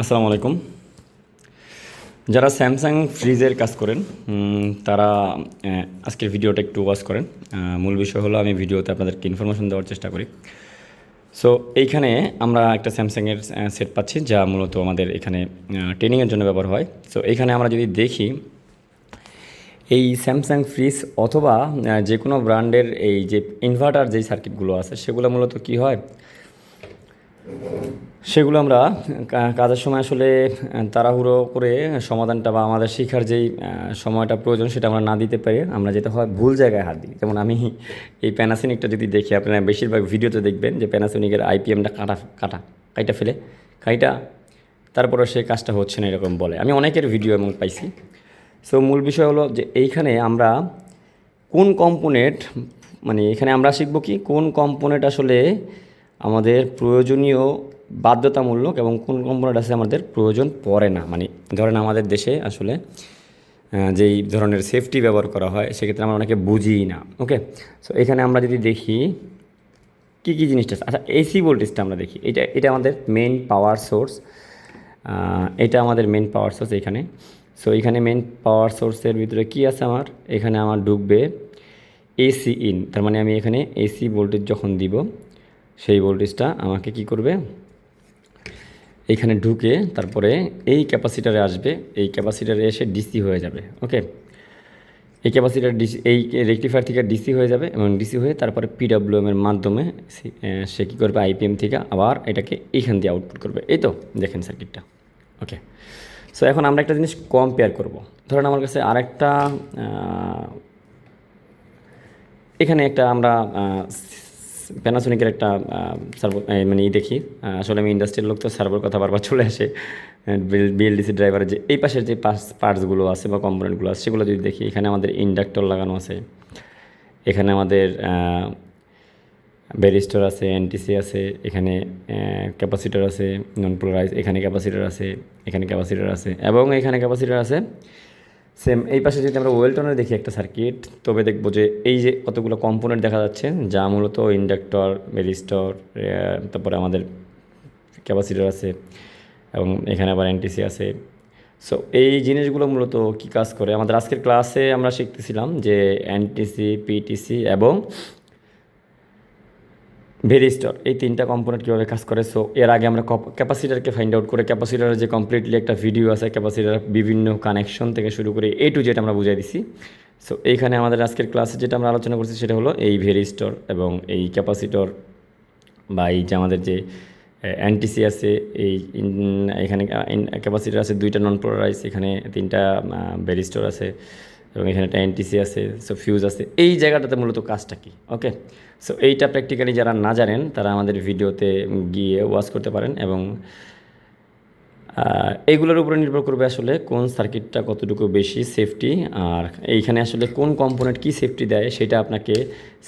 আসসালামু আলাইকুম। যারা স্যামসাং ফ্রিজের কাজ করেন তারা আজকের ভিডিওটা একটু ওয়াচ করেন। মূল বিষয় হলো আমি ভিডিওতে আপনাদেরকে ইনফরমেশন দেওয়ার চেষ্টা করি। সো এইখানে আমরা একটা স্যামসাংয়ের সেট পাচ্ছি, যা মূলত আমাদের এখানে ট্রেনিংয়ের জন্য ব্যবহার হয়। সো এইখানে আমরা যদি দেখি, এই স্যামসাং ফ্রিজ অথবা যে কোনো ব্র্যান্ডের এই যে ইনভার্টার যেই সার্কিটগুলো আছে, সেগুলো মূলত কি হয়? সেগুলো আমরা কাজের সময় আসলে তাড়াহুড়ো করে সমাধানটা বা আমাদের শেখার যেই সময়টা প্রয়োজন সেটা আমরা না দিতে পারি আমরা যেটা হয় ভুল জায়গায় হাত দিই। যেমন আমি এই প্যানাসিনিকটা যদি দেখি, আপনারা বেশিরভাগ ভিডিওতে দেখবেন যে প্যানাসোনিকের আইপিএমটা কাটা কাটা, কাইটা ফেলে, কাইটা, তারপরে সে কাজটা হচ্ছে না এরকম বলে। আমি অনেকের ভিডিও এবং পাইছি। সো মূল বিষয় হলো যে এইখানে আমরা কোন কম্পোনেন্ট মানে এখানে আমরা শিখব কি? কোন কম্পোনেন্ট আসলে আমাদের প্রয়োজনীয় বাধ্যতামূলক এবং কোন কম্পোনেন্ট আছে আমাদের প্রয়োজন পড়ে না। মানে ধরেন আমাদের দেশে আসলে যেই ধরনের সেফটি ব্যবহার করা হয়, সেক্ষেত্রে আমরা অনেকে বুঝি না ওকে সো এখানে আমরা যদি দেখি, কী কী জিনিসটা? আচ্ছা এসি ভোল্টেজটা আমরা দেখি। এটা এটা আমাদের মেন পাওয়ার সোর্স এটা আমাদের মেন পাওয়ার সোর্স এখানে। সো এখানে মেন পাওয়ার সোর্সের ভিতরে কি আছে আমার? এখানে আমার ঢুকবে এসি ইন তার মানে আমি এখানে এসি ভোল্টেজ যখন দিব, সেই ভোল্টেজটা আমাকে কি করবে? এইখানে ঢুকে তারপরে এই ক্যাপাসিটারে আসবে, এই ক্যাপাসিটারে এসে ডিসি হয়ে যাবে, ওকে? এই ক্যাপাসিটার ডিসি এই রেকটিফায়ার থেকে ডিসি হয়ে যাবে এবং ডিসি হয়ে তারপরে পিডাব্লিউএম এর মাধ্যমে সে- কী করবে? আইপিএম থেকে আবার এটাকে এইখান দিয়ে আউটপুট করবে। এই তো, দেখেন সার্কিটটা ওকে? সো এখন আমরা একটা জিনিস কম্পেয়ার করব। ধরেন আমার কাছে আরেকটা এখানে একটা আমরা প্যানাসোনিকের একটা সার্ভার মানে ই দেখি। আসলে আমি ইন্ডাস্ট্রিয়াল লোক তো সার্ভার কথা বারবার চলে আসে। বিএলডিসি ড্রাইভারের যে, এই পাশের যে পার্টস পার্টসগুলো আছে বা কম্পোনেন্টগুলো আছে, সেগুলো যদি দেখি, এখানে আমাদের ইন্ডাক্টর লাগানো আছে। এখানে আমাদের ব্যারিস্টার আছে এনটিসি আছে, এখানে ক্যাপাসিটার আছে নন পোলারাইজ এখানে ক্যাপাসিটার আছে, এখানে ক্যাপাসিটার আছে, এবং এখানে ক্যাপাসিটার আছে সেম এই পাশে যদি আমরা ওয়েলটনের দেখি একটা সার্কিট তবে দেখব যে এই যে কতগুলো কম্পোনেন্ট দেখা যাচ্ছে, যা মূলত ইন্ডাক্টর রেজিস্টর তারপরে আমাদের ক্যাপাসিটার আছে, এবং এখানে আবার এনটিসি আছে। সো এই জিনিসগুলো মূলত কি কাজ করে? আমাদের আজকের ক্লাসে আমরা শিখতেছিলাম যে এনটিসি পিটিসি এবং ভেরিস্টর এই তিনটা কম্পোনেন্ট কীভাবে কাজ করে? সো এর আগে আমরা ক্যাপাসিটারকে ফাইন্ড আউট করে। ক্যাপাসিটারের যে কমপ্লিটলি একটা ভিডিও আছে ক্যাপাসিটার বিভিন্ন কানেকশন থেকে শুরু করে এ টু জেড আমরা বুঝাই দিছি। সো এইখানে আমাদের আজকের ক্লাসে যেটা আমরা আলোচনা করছি সেটা হলো এই ভেরিস্টর এবং এই ক্যাপাসিটর বা এই যে আমাদের যে অ্যান্টিসি আছে, এই এখানে ক্যাপাসিটার আছে, দুইটা নন পোলারাইজ এখানে তিনটা ব্যারিস্টর আছে। এবং এখানে একটা এনটিসি আছে সো ফিউজ আছে। এই জায়গাটাতে মূলত কাজটা কি? ওকে সো এইটা প্র্যাকটিক্যালি যারা না জানেন, তারা আমাদের ভিডিওতে গিয়ে ওয়াচ করতে পারেন এবং এইগুলোর উপরে নির্ভর করবে আসলে কোন সার্কিটটা কতটুকু বেশি সেফটি আর এইখানে আসলে কোন কম্পোনেন্ট কি সেফটি দেয় সেটা আপনাকে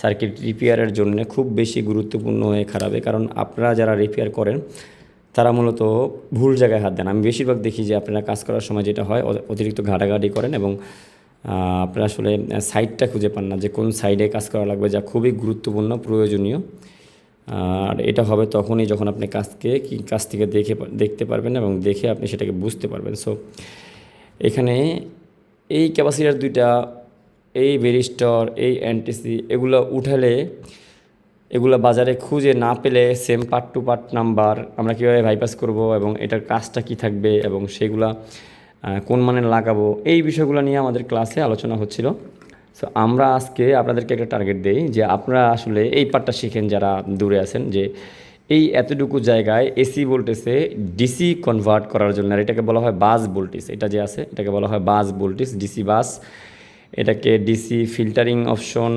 সার্কিট রিপেয়ারের জন্য খুব বেশি গুরুত্বপূর্ণ হয়ে খারাপে। কারণ আপনারা যারা রিপেয়ার করেন, তারা মূলত ভুল জায়গায় হাত দেন। আমি বেশিরভাগ দেখি যে আপনারা কাজ করার সময় যেটা হয় অতিরিক্ত ঘাটাঘাটি করেন এবং আপনারা আসলে সাইডটা খুঁজে পান না যে কোন সাইডে কাজ করা লাগবে যা খুবই গুরুত্বপূর্ণ, প্রয়োজনীয়। আর এটা হবে তখনই যখন আপনি কাজকে, কি কাজ থেকে দেখে দেখতে পারবেন এবং দেখে আপনি সেটাকে বুঝতে পারবেন। সো এখানে এই ক্যাপাসিটার দুইটা, এই বেরিস্টর এই অ্যান্টিসি এগুলো উঠালে, এগুলো বাজারে খুঁজে না পেলে same part to part number আমরা কীভাবে বাইপাস করব এবং এটার কাজটা কি থাকবে এবং সেগুলা কোন মানের লাগাবো, এই বিষয়গুলো নিয়ে আমাদের ক্লাসে আলোচনা হচ্ছিল। সো আমরা আজকে আপনাদেরকে একটা টার্গেট দেই যে আপনারা আসলে এই পার্টটা শিখেন যারা দূরে আছেন যে এই এতটুকু জায়গায় এসি ভোল্টেজে ডিসি কনভার্ট করার জন্য, আর এটাকে বলা হয় বাস ভোল্টেজ এটা যে আছে, এটাকে বলা হয় বাস ভোল্টেজ ডিসি বাস এটাকে ডিসি ফিল্টারিং অপশন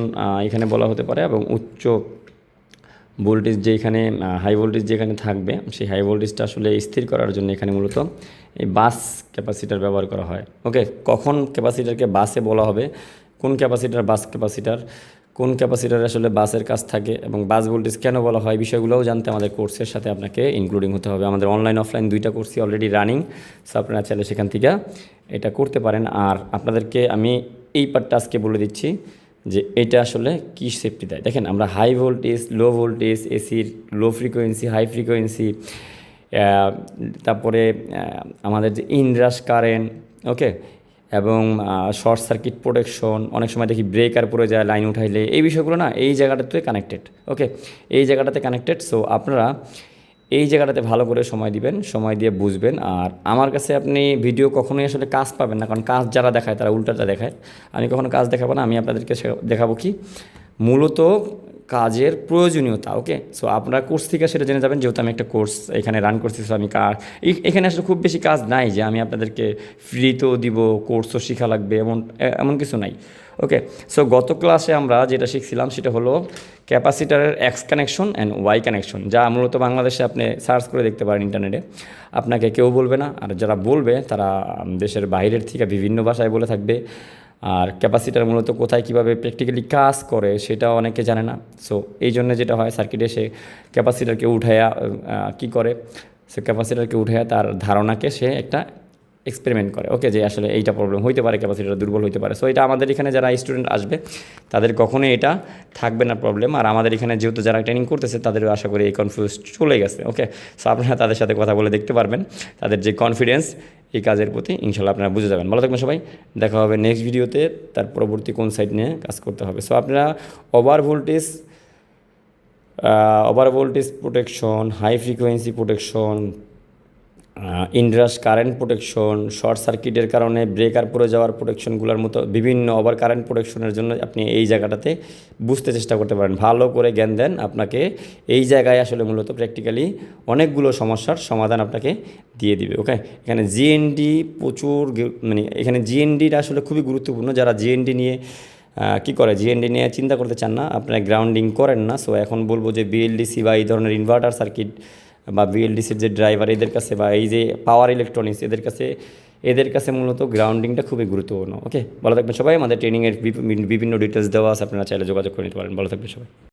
এখানে বলা হতে পারে এবং উচ্চ ভোল্টেজ যেখানে হাই ভোল্টেজ যেখানে থাকবে, সেই হাই ভোল্টেজটা আসলে স্থির করার জন্য এখানে মূলত এই বাস ক্যাপাসিটার ব্যবহার করা হয়। ওকে কখন ক্যাপাসিটারকে বাসে বলা হবে? কোন ক্যাপাসিটার বাস ক্যাপাসিটার কোন ক্যাপাসিটার আসলে বাসের কাজ থাকে? এবং বাস ভোল্টেজ কেন বলা হয়? বিষয়গুলোও জানতে আমাদের কোর্সের সাথে আপনাকে ইনক্লুডিং হতে হবে। আমাদের অনলাইন অফলাইন দুইটা কোর্সই অলরেডি রানিং সো আপনারা চাইলে সেখান থেকে এটা করতে পারেন। আর আপনাদেরকে আমি এই পার্টটা আজকে বলে দিচ্ছি। যে এটা আসলে কী সেফটি দেয়? দেখেন, আমরা হাই ভোল্টেজ লো ভোল্টেজ এসির লো ফ্রিকোয়েন্সি হাই ফ্রিকোয়েন্সি তারপরে আমাদের যে ইনরাস কারেন্ট ওকে এবং শর্ট সার্কিট প্রোটেকশন অনেক সময় দেখি ব্রেকার পড়ে যায় লাইন উঠাইলে। এই বিষয়গুলো না, এই জায়গাটাতে কানেক্টেড ওকে এই জায়গাটাতে কানেক্টেড সো আপনারা এই জায়গাটাতে ভালো করে সময় দিবেন, সময় দিয়ে বুঝবেন। আর আমার কাছে আপনি ভিডিও কখনোই আসলে কাজ পাবেন না, কারণ কাজ যারা দেখায় তারা উল্টাটা দেখায়। আমি কখনো কাজ দেখাবো না, আমি আপনাদেরকে দেখাবো কি? মূলত কাজের প্রয়োজনীয়তা ওকে সো আপনারা কোর্স থেকে সেটা জেনে যাবেন, যেহেতু আমি একটা কোর্স এখানে রান করছি, so আমি কার এখানে আসলে খুব বেশি কাজ নাই যে আমি আপনাদেরকে ফ্রিতেও দিব কোর্সও শেখা লাগবে, এমন এমন কিছু নাই ওকে সো গত ক্লাসে আমরা যেটা শিখছিলাম, সেটা হলো ক্যাপাসিটারের X connection and Y connection যা মূলত বাংলাদেশে আপনি সার্চ করে দেখতে পারেন ইন্টারনেটে আপনাকে কেউ বলবে না, আর যারা বলবে, তারা দেশের বাইরের থেকে বিভিন্ন ভাষায় বলে থাকবে। আর ক্যাপাসিটার মূলত কোথায় কীভাবে প্র্যাকটিক্যালি কাজ করে সেটাও অনেকে জানে না। সো এই জন্য যেটা হয় সার্কিটে সে ক্যাপাসিটারকে উঠাইয়া কী করে? সে ক্যাপাসিটারকে উঠাইয়া তার ধারণাকে সে একটা এক্সপেরিমেন্ট করে। ওকে যে আসলে এইটা প্রবলেম হইতে পারে ক্যাপাসিটার দুর্বল হইতে পারে। সো এটা আমাদের এখানে যারা স্টুডেন্ট আসবে, তাদের কখনোই এটা থাকবে না প্রবলেম আর আমাদের এখানে যেহেতু যারা ট্রেনিং করতেছে, তাদেরও আশা করি এই কনফিউজ চলে গেছে। ওকে সো আপনারা তাদের সাথে কথা বলে দেখতে পারবেন। তাদের যে কনফিডেন্স এই কাজের প্রতি ইনশাল্লাহ আপনারা বুঝে যাবেন। ভালো থাকবেন সবাই। দেখা হবে নেক্সট ভিডিওতে তার পরবর্তী কোন সাইড নিয়ে কাজ করতে হবে। সো আপনারা over voltage over voltage protection high frequency protection inrush current protection short সার্কিটের কারণে ব্রেকার পড়ে যাওয়ার প্রোটেকশনগুলোর মতো বিভিন্ন ওভার কারেন্ট প্রোটেকশনের জন্য আপনি এই জায়গাটাতে বুঝতে চেষ্টা করতে পারেন। ভালো করে জ্ঞান দেন আপনাকে। এই জায়গায় আসলে মূলত প্র্যাকটিক্যালি অনেকগুলো সমস্যার সমাধান আপনাকে দিয়ে দিবে ওকে এখানে জিএনডি প্রচুর মানে এখানে জিএনডিটা আসলে খুবই গুরুত্বপূর্ণ। যারা জিএনডি নিয়ে কী করে? জিএনডি নিয়ে চিন্তা করতে চান না, আপনারা গ্রাউন্ডিং করেন না। সো এখন বলব যে বিএলডিসি বা এই ধরনের ইনভার্টার সার্কিট বা বিএলডিসির যে ড্রাইভার এদের কাছে বা এই যে পাওয়ার ইলেকট্রনিক্স এদের কাছে এদের কাছে মূলত গ্রাউন্ডিংটা খুবই গুরুত্বপূর্ণ। ওকে ভালো থাকবেন সবাই। আমাদের ট্রেনিংয়ের বিভিন্ন ডিটেলস দেওয়া আছে। আপনারা চাইলে যোগাযোগ করে নিতে পারেন। ভালো থাকবেন সবাই।